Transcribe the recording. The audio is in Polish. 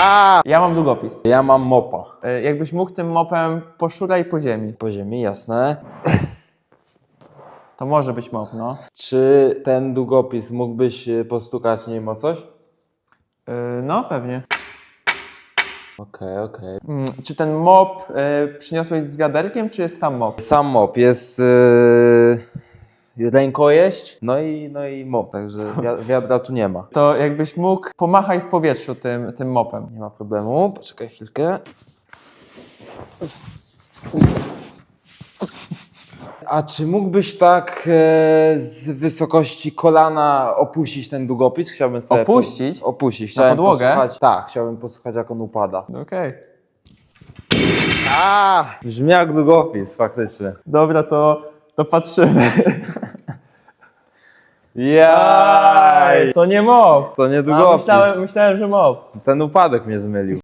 A! Ja mam długopis. Ja mam mopa. E, Jakbyś mógł tym mopem poszuraj po ziemi. Po ziemi, jasne. To może być mop, no. Czy ten długopis mógłbyś y, postukać nim o coś? E, No, pewnie. Okej, okej. Mm, Czy ten mop e, przyniosłeś z wiaderkiem, czy jest sam mop? Sam mop jest yy, rękojeść, no i, no i mop, także wi- wiadra tu nie ma. To jakbyś mógł, pomachaj w powietrzu tym, tym mopem. Nie ma problemu, poczekaj chwilkę. A czy mógłbyś tak e, z wysokości kolana opuścić ten długopis? Chciałbym sobie Opuścić? Po, opuścić. Chciałem podłogę? Posłuchać, tak, chciałbym posłuchać jak on upada. Okej. A, brzmi jak długopis, faktycznie. Dobra, to, to patrzymy. Jaj! To nie mop. To nie A, długopis. myślałem, myślałem, że mop. Ten upadek mnie zmylił.